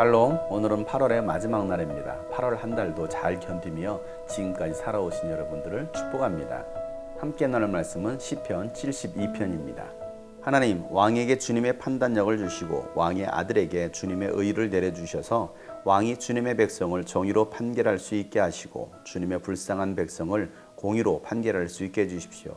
샬롬 오늘은 8월의 마지막 날입니다. 8월 한 달도 잘 견디며 지금까지 살아오신 여러분들을 축복합니다. 함께 나눌 말씀은 시편 72편입니다. 하나님 왕에게 주님의 판단력을 주시고 왕의 아들에게 주님의 의를 내려 주셔서 왕이 주님의 백성을 정의로 판결할 수 있게 하시고 주님의 불쌍한 백성을 공의로 판결할 수 있게 해 주십시오.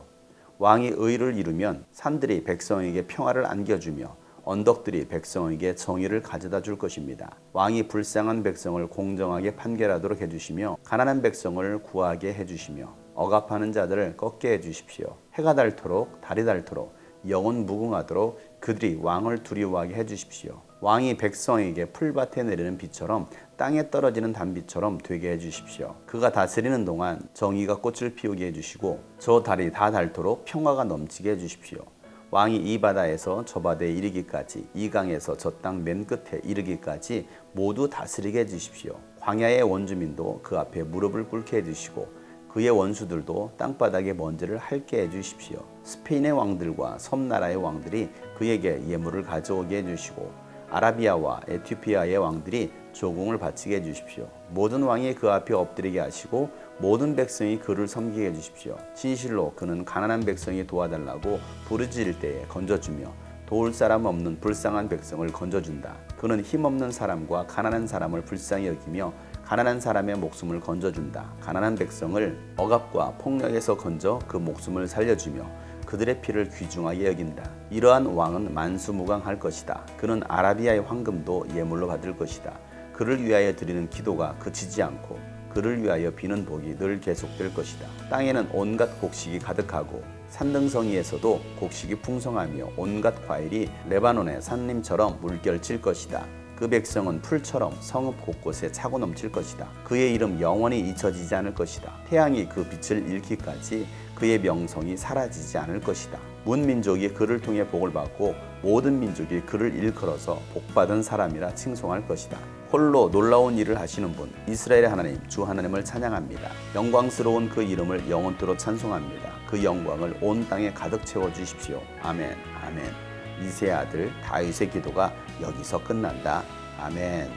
왕이 의를 이루면 산들이 백성에게 평화를 안겨주며 언덕들이 백성에게 정의를 가져다 줄 것입니다. 왕이 불쌍한 백성을 공정하게 판결하도록 해주시며 가난한 백성을 구하게 해주시며 억압하는 자들을 꺾게 해주십시오. 해가 닳도록 달이 닳도록 영원 무궁하도록 그들이 왕을 두려워하게 해주십시오. 왕이 백성에게 풀밭에 내리는 비처럼 땅에 떨어지는 단비처럼 되게 해주십시오. 그가 다스리는 동안 정의가 꽃을 피우게 해주시고 저 달이 다 닳도록 평화가 넘치게 해주십시오. 왕이 이 바다에서 저 바다에 이르기까지 이 강에서 저 땅 맨 끝에 이르기까지 모두 다스리게 해 주십시오. 광야의 원주민도 그 앞에 무릎을 꿇게 해 주시고 그의 원수들도 땅바닥에 먼지를 핥게 해 주십시오. 스페인의 왕들과 섬나라의 왕들이 그에게 예물을 가져오게 해 주시고 아라비아와 에티오피아의 왕들이 조공을 바치게 해 주십시오. 모든 왕이 그 앞에 엎드리게 하시고 모든 백성이 그를 섬기게 해주십시오. 진실로 그는 가난한 백성이 도와달라고 부르짖을 때에 건져주며 도울 사람 없는 불쌍한 백성을 건져준다. 그는 힘없는 사람과 가난한 사람을 불쌍히 여기며 가난한 사람의 목숨을 건져준다. 가난한 백성을 억압과 폭력에서 건져 그 목숨을 살려주며 그들의 피를 귀중하게 여긴다. 이러한 왕은 만수무강할 것이다. 그는 아라비아의 황금도 예물로 받을 것이다. 그를 위하여 드리는 기도가 그치지 않고 그를 위하여 비는 복이 늘 계속될 것이다. 땅에는 온갖 곡식이 가득하고 산등성이에서도 곡식이 풍성하며 온갖 과일이 레바논의 산림처럼 물결칠 것이다. 그 백성은 풀처럼 성읍 곳곳에 차고 넘칠 것이다. 그의 이름 영원히 잊혀지지 않을 것이다. 태양이 그 빛을 잃기까지 그의 명성이 사라지지 않을 것이다. 문민족이 그를 통해 복을 받고 모든 민족이 그를 일컬어서 복받은 사람이라 칭송할 것이다. 홀로 놀라운 일을 하시는 분 이스라엘의 하나님 주 하나님을 찬양합니다. 영광스러운 그 이름을 영원토록 찬송합니다. 그 영광을 온 땅에 가득 채워 주십시오. 아멘. 아멘. 이세 아들 다윗의 기도가 여기서 끝난다. 아멘.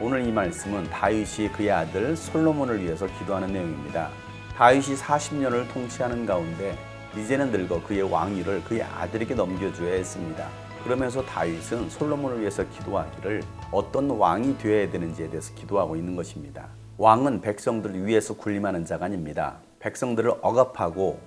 오늘 이 말씀은 다윗이 그의 아들 솔로몬을 위해서 기도하는 내용입니다. 다윗이 40년을 통치하는 가운데 이제는 늙어 그의 왕위를 그의 아들에게 넘겨줘야 했습니다. 그러면서 다윗은 솔로몬을 위해서 기도하기를 어떤 왕이 되어야 되는지에 대해서 기도하고 있는 것입니다. 왕은 백성들을 위해서 군림하는 자가 아닙니다. 백성들을 억압하고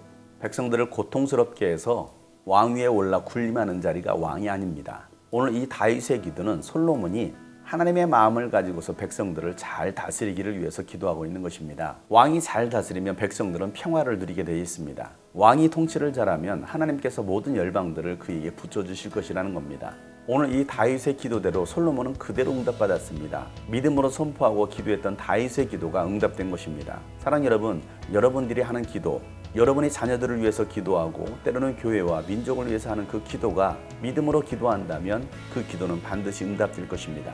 백성들을 고통스럽게 해서 왕위에 올라 군림하는 자리가 왕이 아닙니다. 오늘 이 다윗의 기도는 솔로몬이 하나님의 마음을 가지고서 백성들을 잘 다스리기를 위해서 기도하고 있는 것입니다. 왕이 잘 다스리면 백성들은 평화를 누리게 되어 있습니다. 왕이 통치를 잘하면 하나님께서 모든 열방들을 그에게 붙여주실 것이라는 겁니다. 오늘 이 다윗의 기도대로 솔로몬은 그대로 응답받았습니다. 믿음으로 선포하고 기도했던 다윗의 기도가 응답된 것입니다. 사랑 여러분, 여러분들이 하는 기도, 여러분의 자녀들을 위해서 기도하고 때로는 교회와 민족을 위해서 하는 그 기도가 믿음으로 기도한다면 그 기도는 반드시 응답될 것입니다.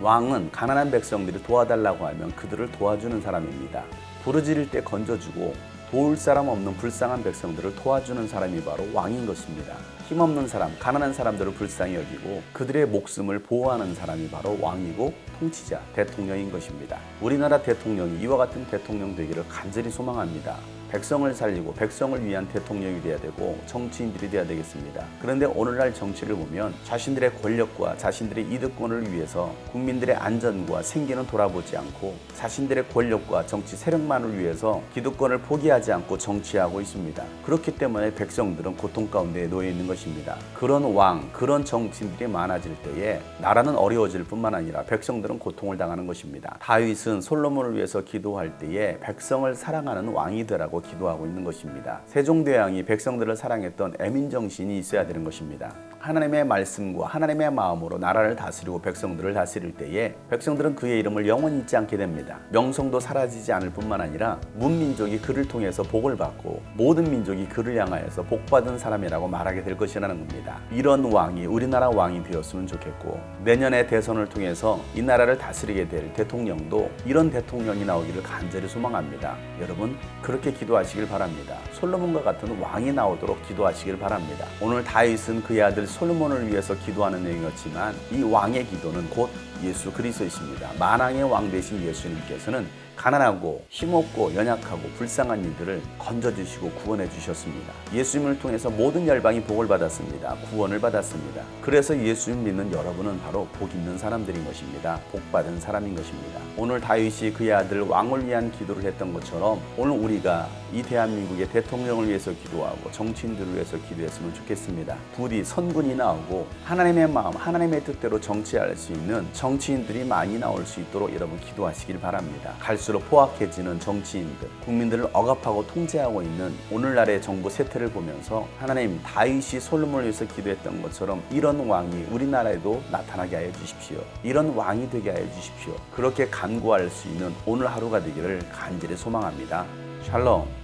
왕은 가난한 백성들이 도와달라고 하면 그들을 도와주는 사람입니다. 부르짖을 때 건져주고 도울 사람 없는 불쌍한 백성들을 도와주는 사람이 바로 왕인 것입니다. 힘없는 사람, 가난한 사람들을 불쌍히 여기고 그들의 목숨을 보호하는 사람이 바로 왕이고 통치자, 대통령인 것입니다. 우리나라 대통령이 이와 같은 대통령 되기를 간절히 소망합니다. 백성을 살리고 백성을 위한 대통령이 돼야 되고 정치인들이 돼야 되겠습니다. 그런데 오늘날 정치를 보면 자신들의 권력과 자신들의 이득권을 위해서 국민들의 안전과 생계는 돌아보지 않고 자신들의 권력과 정치 세력만을 위해서 기득권을 포기하지 않고 정치하고 있습니다. 그렇기 때문에 백성들은 고통 가운데 놓여 있는 것입니다. 그런 왕, 그런 정치인들이 많아질 때에 나라는 어려워질 뿐만 아니라 백성들은 고통을 당하는 것입니다. 다윗은 솔로몬을 위해서 기도할 때에 백성을 사랑하는 왕이 되라고 기도하고 있는 것입니다. 세종대왕이 백성들을 사랑했던 애민 정신이 있어야 되는 것입니다. 하나님의 말씀과 하나님의 마음으로 나라를 다스리고 백성들을 다스릴 때에 백성들은 그의 이름을 영원히 잊지 않게 됩니다. 명성도 사라지지 않을 뿐만 아니라 문민족이 그를 통해서 복을 받고 모든 민족이 그를 향하여서 복받은 사람이라고 말하게 될 것이라는 겁니다. 이런 왕이 우리나라 왕이 되었으면 좋겠고 내년에 대선을 통해서 이 나라를 다스리게 될 대통령도 이런 대통령이 나오기를 간절히 소망합니다. 여러분 그렇게 기도하시길 바랍니다. 솔로몬과 같은 왕이 나오도록 기도하시길 바랍니다. 오늘 다윗은 그의 아들 솔로몬을 위해서 기도하는 내용이었지만 이 왕의 기도는 곧 예수 그리스도이십니다. 만왕의 왕 되신 예수님께서는 가난하고 힘없고 연약하고 불쌍한 이들을 건져주시고 구원해 주셨습니다. 예수님을 통해서 모든 열방이 복을 받았습니다. 구원을 받았습니다. 그래서 예수님 믿는 여러분은 바로 복 있는 사람들인 것입니다. 복 받은 사람인 것입니다. 오늘 다윗이 그의 아들 왕을 위한 기도를 했던 것처럼 오늘 우리가 이 대한민국의 대통령을 위해서 기도하고 정치인들을 위해서 기도했으면 좋겠습니다. 부디 선 군이 나오고 하나님의 마음, 하나님의 뜻대로 정치할 수 있는 정치인들이 많이 나올 수 있도록 여러분 기도하시길 바랍니다. 갈수록 포악해지는 정치인들, 국민들을 억압하고 통제하고 있는 오늘날의 정부 세태를 보면서 하나님 다윗이 솔로몬을 위해서 기도했던 것처럼 이런 왕이 우리나라에도 나타나게 하여 주십시오. 이런 왕이 되게 하여 주십시오. 그렇게 간구할 수 있는 오늘 하루가 되기를 간절히 소망합니다. 샬롬.